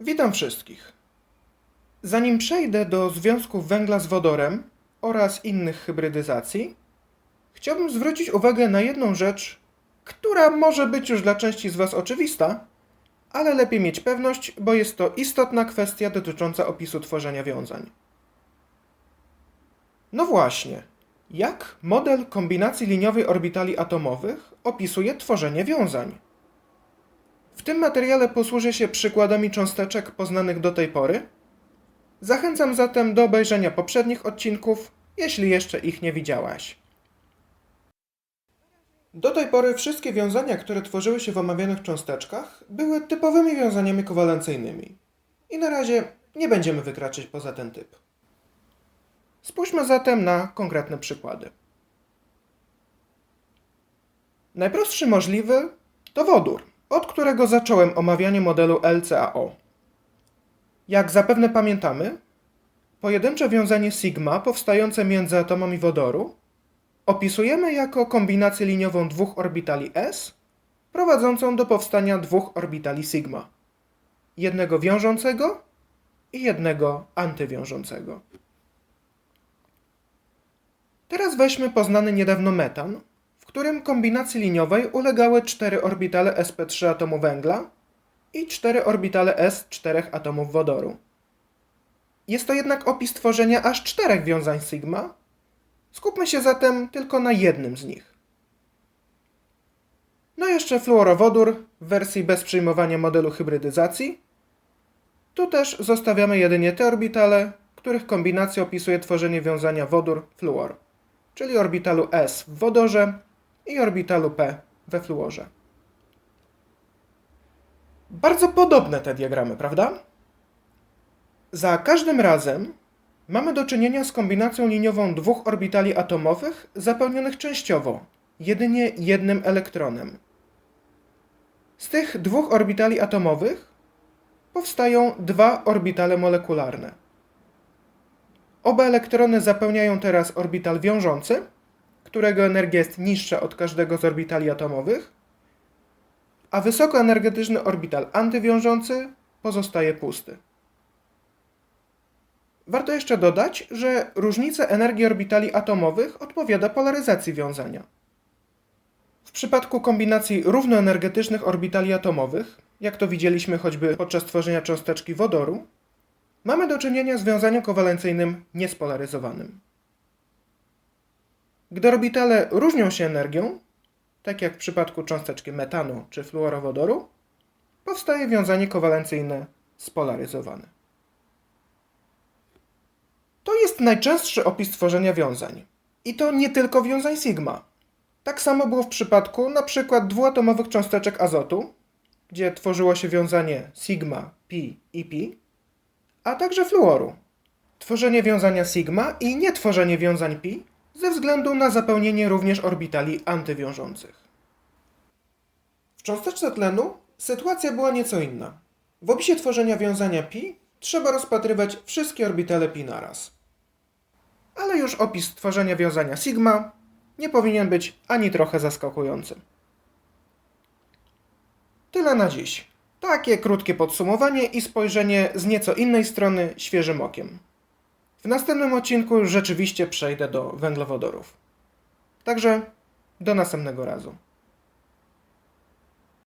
Witam wszystkich. Zanim przejdę do związków węgla z wodorem oraz innych hybrydyzacji, chciałbym zwrócić uwagę na jedną rzecz, która może być już dla części z Was oczywista, ale lepiej mieć pewność, bo jest to istotna kwestia dotycząca opisu tworzenia wiązań. No właśnie, jak model kombinacji liniowej orbitali atomowych opisuje tworzenie wiązań? W tym materiale posłużę się przykładami cząsteczek poznanych do tej pory. Zachęcam zatem do obejrzenia poprzednich odcinków, jeśli jeszcze ich nie widziałaś. Do tej pory wszystkie wiązania, które tworzyły się w omawianych cząsteczkach, były typowymi wiązaniami kowalencyjnymi. I na razie nie będziemy wykraczać poza ten typ. Spójrzmy zatem na konkretne przykłady. Najprostszy możliwy to wodór, od którego zacząłem omawianie modelu LCAO. Jak zapewne pamiętamy, pojedyncze wiązanie sigma powstające między atomami wodoru opisujemy jako kombinację liniową dwóch orbitali s prowadzącą do powstania dwóch orbitali sigma. Jednego wiążącego i jednego antywiążącego. Teraz weźmy poznany niedawno metan, którym kombinacji liniowej ulegały cztery orbitale sp3 atomu węgla i cztery orbitale s czterech atomów wodoru. Jest to jednak opis tworzenia aż czterech wiązań sigma. Skupmy się zatem tylko na jednym z nich. No jeszcze fluorowodór w wersji bez przyjmowania modelu hybrydyzacji. Tu też zostawiamy jedynie te orbitale, których kombinacja opisuje tworzenie wiązania wodór-fluor, czyli orbitalu S w wodorze i orbitalu P we fluorze. Bardzo podobne te diagramy, prawda? Za każdym razem mamy do czynienia z kombinacją liniową dwóch orbitali atomowych zapełnionych częściowo, jedynie jednym elektronem. Z tych dwóch orbitali atomowych powstają dwa orbitale molekularne. Oba elektrony zapełniają teraz orbital wiążący, którego energia jest niższa od każdego z orbitali atomowych, a wysokoenergetyczny orbital antywiążący pozostaje pusty. Warto jeszcze dodać, że różnica energii orbitali atomowych odpowiada polaryzacji wiązania. W przypadku kombinacji równoenergetycznych orbitali atomowych, jak to widzieliśmy choćby podczas tworzenia cząsteczki wodoru, mamy do czynienia z wiązaniem kowalencyjnym niespolaryzowanym. Gdy orbitale różnią się energią, tak jak w przypadku cząsteczki metanu czy fluorowodoru, powstaje wiązanie kowalencyjne spolaryzowane. To jest najczęstszy opis tworzenia wiązań. I to nie tylko wiązań sigma. Tak samo było w przypadku np. dwuatomowych cząsteczek azotu, gdzie tworzyło się wiązanie sigma, pi i pi, a także fluoru. Tworzenie wiązania sigma i nietworzenie wiązań pi ze względu na zapełnienie również orbitali antywiążących. W cząsteczce tlenu sytuacja była nieco inna. W opisie tworzenia wiązania pi trzeba rozpatrywać wszystkie orbitale pi naraz. Ale już opis tworzenia wiązania sigma nie powinien być ani trochę zaskakujący. Tyle na dziś. Takie krótkie podsumowanie i spojrzenie z nieco innej strony świeżym okiem. W następnym odcinku rzeczywiście przejdę do węglowodorów. Także do następnego razu.